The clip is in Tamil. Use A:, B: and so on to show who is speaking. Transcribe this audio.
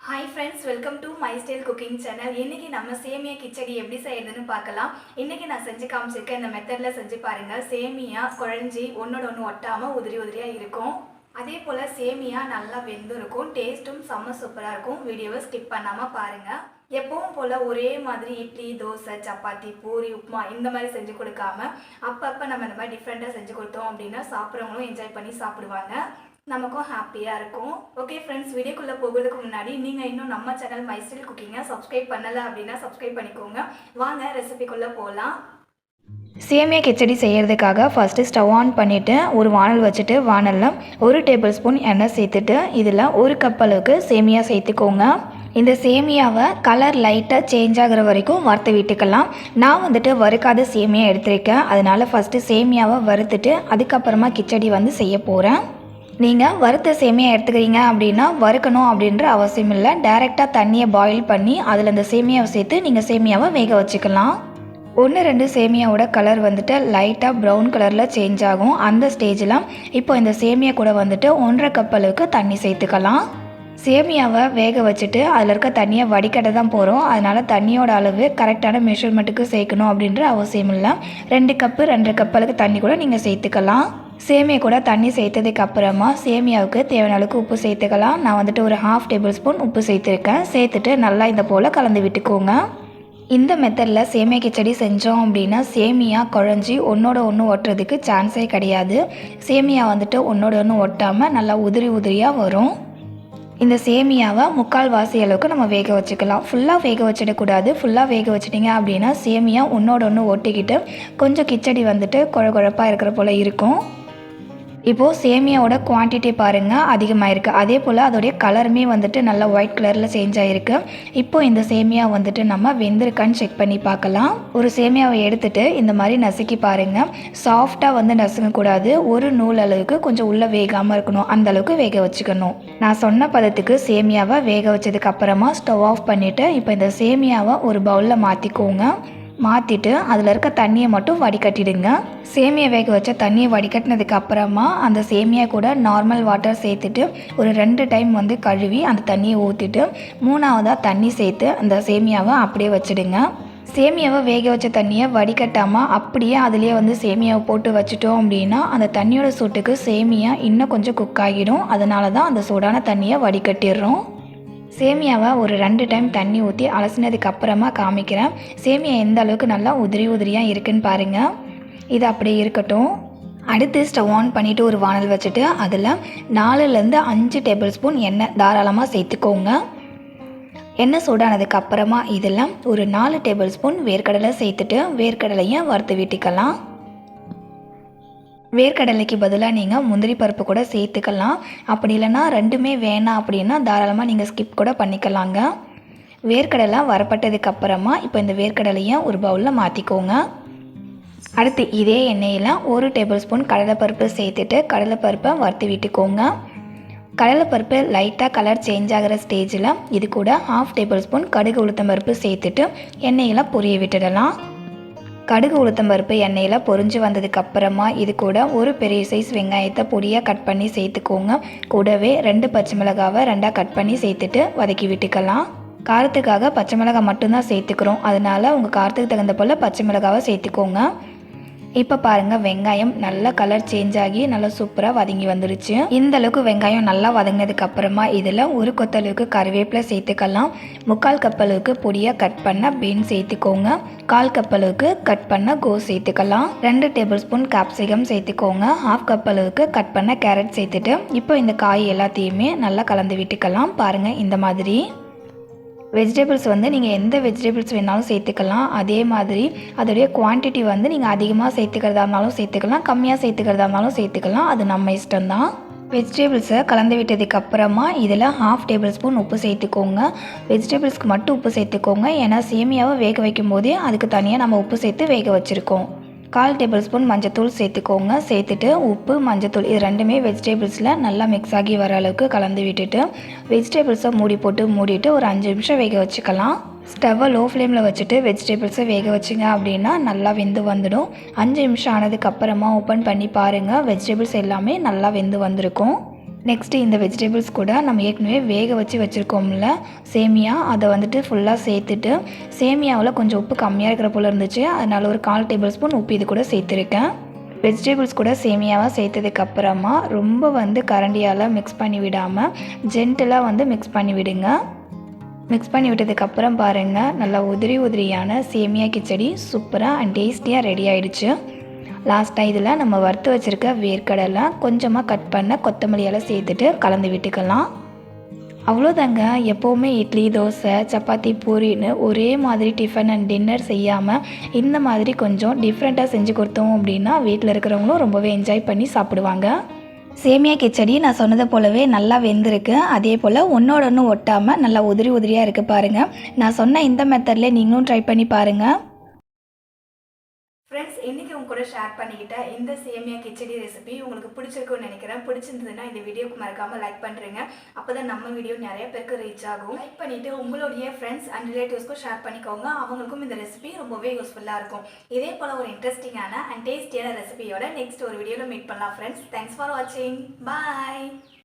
A: Hi friends welcome to my style cooking channel இன்றைக்கி நம்ம சேமியா கிச்சடி எப்படி செய்யறதுன்னு பார்க்கலாம். இன்றைக்கி நான் செஞ்சு காமிச்சிருக்கேன். இந்த மெத்தடில் செஞ்சு பாருங்கள் சேமியா குழஞ்சி ஒன்னோட ஒன்று ஒட்டாமல் உதிரி உதிரியாக இருக்கும். அதே போல் சேமியா நல்லா வெந்து இருக்கும் டேஸ்ட்டும் செம்ம சூப்பராக இருக்கும். வீடியோவை ஸ்கிப் பண்ணாமல் பாருங்கள் எப்பவும் போல் ஒரே மாதிரி இட்லி தோசை சப்பாத்தி பூரி உப்புமா இந்த மாதிரி செஞ்சு கொடுக்காம அப்பப்போ நம்ம இந்த மாதிரி டிஃப்ரெண்ட்டாக செஞ்சு கொடுத்தோம் அப்படின்னா சாப்பிட்றவங்களும் என்ஜாய் பண்ணி சாப்பிடுவாங்க. நமக்கும் ஹாப்பியாக இருக்கும். ஓகே ஃப்ரெண்ட்ஸ் வீடியோக்குள்ளே போகிறதுக்கு முன்னாடி நீங்கள் இன்னும் நம்ம சேனல் மைஸ்டைல் குக்கிங்கை சப்ஸ்கிரைப் பண்ணலை அப்படின்னா சப்ஸ்கிரைப் பண்ணிக்கோங்க. வாங்க ரெசிபிக்குள்ளே போகலாம்
B: சேமியா கிச்சடி செய்கிறதுக்காக ஃபஸ்ட்டு ஸ்டவ் ஆன் பண்ணிவிட்டு ஒரு வானல் வச்சுட்டு வானலில் ஒரு டேபிள் ஸ்பூன் எண்ணெய் சேர்த்துட்டு இதில் ஒரு கப் அளவுக்கு சேமியா சேர்த்துக்கோங்க. இந்த சேமியாவை கலர் லைட்டாக சேஞ்ச் ஆகிற வரைக்கும் வறுத்து விட்டுக்கலாம். நான் வந்துட்டு வறுக்காத சேமியா எடுத்திருக்கேன். அதனால் ஃபஸ்ட்டு சேமியாவை வறுத்துட்டு அதுக்கப்புறமா கிச்சடி வந்து செய்ய போகிறேன் நீங்கள் வறுத்த சேமியா எடுத்துக்கிறீங்க அப்படின்னா வறுக்கணும் அப்படின்ற அவசியம் இல்லை. டைரெக்டாக தண்ணியை பாயில் பண்ணி அதில் அந்த சேமியாவை சேர்த்து நீங்கள் சேமியாவை வேக வச்சுக்கலாம். ஒன்று ரெண்டு சேமியாவோட கலர் வந்துட்டு லைட்டாக ப்ரௌன் கலரில் சேஞ்ச் ஆகும். அந்த ஸ்டேஜில் இப்போ இந்த சேமியா கூட வந்துட்டு ஒன்றரை கப் அளவுக்கு தண்ணி சேர்த்துக்கலாம். சேமியாவை வேக வச்சுட்டு அதில் இருக்க தண்ணியை வடிகட்ட தான் போகிறோம் அதனால் தண்ணியோட அளவு கரெக்டான மெஷர்மெண்ட்டுக்கு சேர்க்கணும் அப்படின்ற அவசியம் இல்லை. ரெண்டு கப்பு ரெண்டரை கப் அளவுக்கு தண்ணி கூட நீங்கள் சேர்த்துக்கலாம். சேமியா கூட தண்ணி சேர்த்ததுக்கு அப்புறமா சேமியாவுக்கு தேவையான அளவுக்கு உப்பு சேர்த்துக்கலாம். நான் வந்துட்டு ஒரு ஹாஃப் டேபிள் ஸ்பூன் உப்பு சேர்த்துருக்கேன். சேர்த்துட்டு நல்லா இந்த போல் கலந்து விட்டுக்கோங்க. இந்த மெத்தடில் சேமியா கிச்சடி செஞ்சோம் அப்படின்னா சேமியா குழஞ்சி ஒன்றோட ஒன்று ஒட்டுறதுக்கு சான்ஸே கிடையாது. சேமியா வந்துட்டு ஒன்றோட ஒன்று ஒட்டாமல் நல்லா உதிரி உதிரியாக வரும். இந்த சேமியாவை முக்கால் வாசி அளவுக்கு நம்ம வேக வச்சுக்கலாம். ஃபுல்லாக வேக வச்சிடக்கூடாது. ஃபுல்லாக வேக வச்சிட்டிங்க அப்படின்னா சேமியா ஒன்றோட ஒன்று ஒட்டிக்கிட்டு கொஞ்சம் கிச்சடி வந்துட்டு குழ குழப்பாக இருக்கிற போல் இருக்கும். இப்போது சேமியாவோட குவான்டிட்டி பாருங்கள் அதிகமாக இருக்குது அதே போல் அதோடைய கலருமே வந்துட்டு நல்லா ஒயிட் கலரில் சேஞ்ச் ஆகிருக்கு இப்போ இந்த சேமியா வந்துட்டு நம்ம வெந்திருக்கான்னு செக் பண்ணி பார்க்கலாம். ஒரு சேமியாவை எடுத்துட்டு இந்த மாதிரி நசுக்கி பாருங்கள் சாஃப்டாக வந்து நசுங்கக்கூடாது ஒரு நூல் அளவுக்கு கொஞ்சம் உள்ளே வேகாமல் இருக்கணும். அந்த அளவுக்கு வேக வச்சுக்கணும். நான் சொன்ன பதத்துக்கு சேமியாவை வேக வச்சதுக்கு அப்புறமா ஸ்டவ் ஆஃப் பண்ணிவிட்டு இப்போ இந்த சேமியாவை ஒரு பவுலில் மாற்றிக்கோங்க மாற்றிட்டு அதில் இருக்க தண்ணியை மட்டும் வடிகட்டிடுங்க. சேமியா வேக வச்ச தண்ணியை வடிகட்டினதுக்கு அப்புறமா அந்த சேமியா கூட நார்மல் வாட்டர் சேர்த்துட்டு ஒரு ரெண்டு டைம் வந்து கழுவி அந்த தண்ணியை ஊற்றிட்டு மூணாவதாக தண்ணி சேர்த்து அந்த சேமியாவை அப்படியே வச்சிடுங்க. சேமியாவை வேக வச்ச தண்ணியை வடிகட்டாமல் அப்படியே அதுலேயே வந்து சேமியாவை போட்டு வச்சுட்டோம் அப்படின்னா அந்த தண்ணியோட சூட்டுக்கு சேமியா இன்னும் கொஞ்சம் குக் ஆகிடும். அதனால தான் அந்த சூடான தண்ணியை வடிகட்டிடுறோம். சேமியாவை ஒரு ரெண்டு டைம் தண்ணி ஊற்றி அலசினதுக்கு அப்புறமா காமிக்கிறேன். சேமியா எந்த அளவுக்கு நல்லா உதிரி உதிரியாக இருக்குன்னு பாருங்கள் இது அப்படியே இருக்கட்டும். அடுத்து ஸ்டவ் ஆன் பண்ணிவிட்டு ஒரு வானல் வச்சுட்டு அதில் நாலுலேருந்து அஞ்சு டேபிள் ஸ்பூன் எண்ணெய் தாராளமாக சேர்த்துக்கோங்க. எண்ணெய் சூடானதுக்கு அப்புறமா இதில் ஒரு நாலு டேபிள் ஸ்பூன் வேர்க்கடலை சேர்த்துட்டு வேர்க்கடலையை வறுத்து விட்டுக்கலாம். வேர்க்கடலைக்கு பதிலாக நீங்கள் முந்திரி பருப்பு கூட சேர்த்துக்கலாம். அப்படி இல்லைன்னா ரெண்டுமே வேணாம் அப்படின்னா தாராளமாக நீங்கள் ஸ்கிப் கூட பண்ணிக்கலாங்க. வேர்க்கடலை வரப்பட்டதுக்கு அப்புறமா இப்போ இந்த வேர்க்கடலையை ஒரு பவுலில் மாற்றிக்கோங்க அடுத்து இதே எண்ணெயில் ஒரு டேபிள் ஸ்பூன் கடலைப்பருப்பு சேர்த்துட்டு கடலைப்பருப்பை வறுத்து விட்டுக்கோங்க. கடலைப்பருப்பு லைட்டாக கலர் சேஞ்ச் ஆகிற ஸ்டேஜில் இது கூட ஹாஃப் டேபிள் ஸ்பூன் கடுகு உளுத்தம் பருப்பு சேர்த்துட்டு எண்ணெயில் பொரிய விட்டுடலாம். கடுகு உளுத்தம்பருப்பு எண்ணெயில் பொரிஞ்சு வந்ததுக்கு அப்புறமா இது கூட ஒரு பெரிய சைஸ் வெங்காயத்தை பொடியாக கட் பண்ணி சேர்த்துக்கோங்க. கூடவே ரெண்டு பச்சை மிளகாவை ரெண்டாக கட் பண்ணி சேர்த்துட்டு வதக்கி விட்டுக்கலாம். காரத்துக்காக பச்சை மிளகாய் மட்டும்தான் சேர்த்துக்கிறோம். அதனால உங்கள் காரத்துக்கு தகுந்த போல் பச்சை மிளகாவை சேர்த்துக்கோங்க. இப்போ பாருங்கள் வெங்காயம் நல்லா கலர் சேஞ்ச் ஆகி நல்லா சூப்பராக வதங்கி வந்துருச்சு. இந்த அளவுக்கு வெங்காயம் நல்லா வதங்கினதுக்கு அப்புறமா இதில் ஒரு கொத்தளவுக்கு கருவேப்பிலை சேர்த்துக்கலாம். முக்கால் கப்பலுக்கு பொடியாக கட் பண்ண பீன் சேர்த்துக்கோங்க. கால் கப்பலுக்கு கட் பண்ண கோஸ் சேர்த்துக்கலாம். ரெண்டு டேபிள் ஸ்பூன் கேப்சிகம் சேர்த்துக்கோங்க. ஹாஃப் கப்பலுக்கு கட் பண்ண கேரட் சேர்த்துட்டு இப்போ இந்த காய் எல்லாத்தையுமே நல்லா கலந்து விட்டுக்கலாம். பாருங்கள் இந்த மாதிரி. வெஜிடபிள்ஸ் வந்து நீங்கள் எந்த வெஜிடபிள்ஸ் வேணாலும் சேர்த்துக்கலாம். அதே மாதிரி அதோடைய குவான்டிட்டி வந்து நீங்கள் அதிகமாக சேர்த்துக்கிறதா இருந்தாலும் சேர்த்துக்கலாம். கம்மியாக சேர்த்துக்கிறதா இருந்தாலும் சேர்த்துக்கலாம். அது நம்ம இஷ்டம்தான். வெஜிடபிள்ஸை கலந்து விட்டதுக்கு அப்புறமா இதில் ஹாஃப் டேபிள் ஸ்பூன் உப்பு சேர்த்துக்கோங்க. வெஜிடபிள்ஸ்க்கு மட்டும் உப்பு சேர்த்துக்கோங்க. ஏன்னா சேமியாவை வேக வைக்கும் போதே அதுக்கு தனியாக நம்ம உப்பு சேர்த்து வேக வச்சுருக்கோம். கால் டேபிள் ஸ்பூன் மஞ்சத்தூள் சேர்த்துக்கோங்க. சேர்த்துட்டு உப்பு மஞ்சத்தூள் இது ரெண்டுமே வெஜிடபிள்ஸில் நல்லா மிக்ஸ் ஆகி வர அளவுக்கு கலந்து விட்டுட்டு வெஜிடபிள்ஸை மூடி போட்டு மூடிட்டு ஒரு அஞ்சு நிமிஷம் வேக வச்சுக்கலாம். ஸ்டவ்வை லோ ஃப்ளேமில் வச்சுட்டு வெஜிடபிள்ஸை வேக வச்சிங்க அப்படின்னா நல்லா வெந்து வந்துடும். அஞ்சு நிமிஷம் ஆனதுக்கப்புறமா ஓப்பன் பண்ணி பாருங்கள் வெஜிடபிள்ஸ் எல்லாமே நல்லா வெந்து வந்திருக்கும். நெக்ஸ்ட்டு இந்த வெஜிடபிள்ஸ் கூட நம்ம ஏற்கனவே வேக வச்சு வச்சுருக்கோம்ல. சேமியா அதை வந்துட்டு ஃபுல்லாக சேர்த்துட்டு சேமியாவில் கொஞ்சம் உப்பு கம்மியாக இருக்கிற போல் இருந்துச்சு. அதனால் ஒரு கால் டேபிள் ஸ்பூன் உப்பு இது கூட சேர்த்துருக்கேன். வெஜிடபிள்ஸ் கூட சேமியாவாக சேர்த்ததுக்கப்புறமா ரொம்ப வந்து கரண்டியால் மிக்ஸ் பண்ணி விடாமல் ஜென்டலாக வந்து மிக்ஸ் பண்ணி விடுங்க. மிக்ஸ் பண்ணி விட்டதுக்கப்புறம் பாருங்கள் நல்லா உதிரி உதிரியான சேமியா கிச்சடி சூப்பராக அண்ட் டேஸ்டியாக ரெடி ஆயிடுச்சு. லாஸ்ட்டாக இதில் நம்ம வறுத்து வச்சுருக்க வேர்க்கடலை கொஞ்சமாக கட் பண்ண கொத்தமல்லியெல்லாம் சேர்த்துட்டு கலந்து விட்டுக்கலாம். அவ்வளோதாங்க எப்போவுமே இட்லி தோசை சப்பாத்தி பூரின்னு ஒரே மாதிரி டிஃபன் அண்ட் டின்னர் செய்யாமல் இந்த மாதிரி கொஞ்சம் டிஃப்ரெண்ட்டாக செஞ்சு கொடுத்தோம் அப்படின்னா வீட்டில் இருக்கிறவங்களும் ரொம்பவே என்ஜாய் பண்ணி சாப்பிடுவாங்க. சேமியா கிச்சடி நான் சொன்னதை போலவே நல்லா வெந்திருக்கு. அதே போல் ஒன்றோட ஒன்று ஒட்டாமல் நல்லா உதிரி உதிரியாக இருக்குது பாருங்கள் நான் சொன்ன இந்த மெத்தட்லேயே நீங்களும் ட்ரை பண்ணி பாருங்கள்
A: ஃப்ரெண்ட்ஸ் இன்னைக்கு உங்க கூட ஷேர் பண்ணிக்கிட்ட இந்த சேமியா கிச்சடி ரெசிபி உங்களுக்கு பிடிச்சிருக்கும்னு நினைக்கிறேன். பிடிச்சிருந்ததுன்னா இந்த வீடியோக்கு மறக்காம லைக் பண்ணுறீங்க அப்போ தான் நம்ம வீடியோ நிறைய பேருக்கு ரீச் ஆகும். லைக் பண்ணிட்டு உங்களுடைய ஃப்ரெண்ட்ஸ் அண்ட் ரிலேட்டிவ்ஸ்க்கும் ஷேர் பண்ணிக்கோங்க. அவங்களுக்கும் இந்த ரெசிபி ரொம்பவே யூஸ்ஃபுல்லாக இருக்கும். இதே போல் ஒரு இன்ட்ரெஸ்டிங்கான அண்ட் டேஸ்டியான ரெசிபியோட நெக்ஸ்ட் ஒரு வீடியோவில் மீட் பண்ணலாம் ஃப்ரெண்ட்ஸ் தேங்க்ஸ் ஃபார் வாட்சிங் பாய்